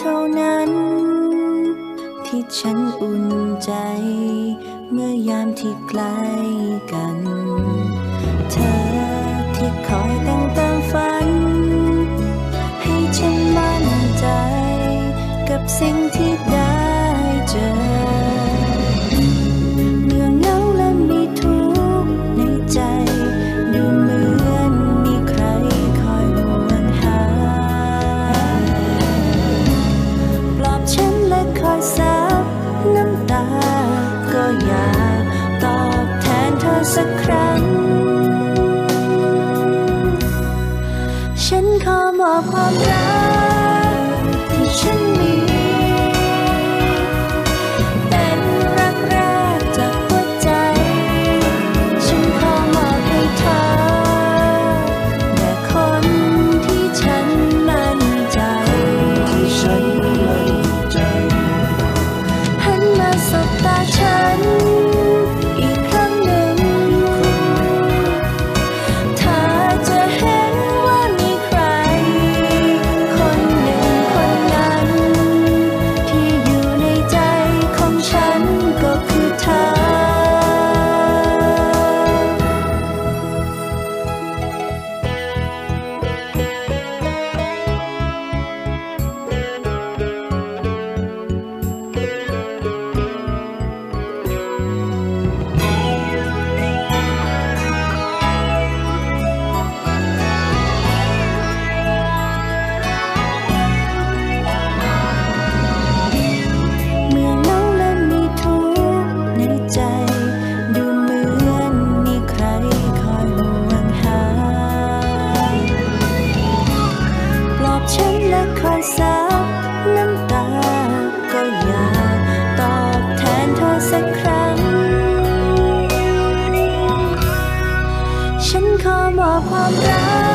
เท่านั้น ที่ฉันอุ่นใจ เมื่อยามที่ใกล้กัน เธอที่คอยตั้งตามฝัน ให้ฉันมั่นใจ กับสิ่งที่ได้เจอ สักครั้ง ฉันขอมอบความรัก 说谎的。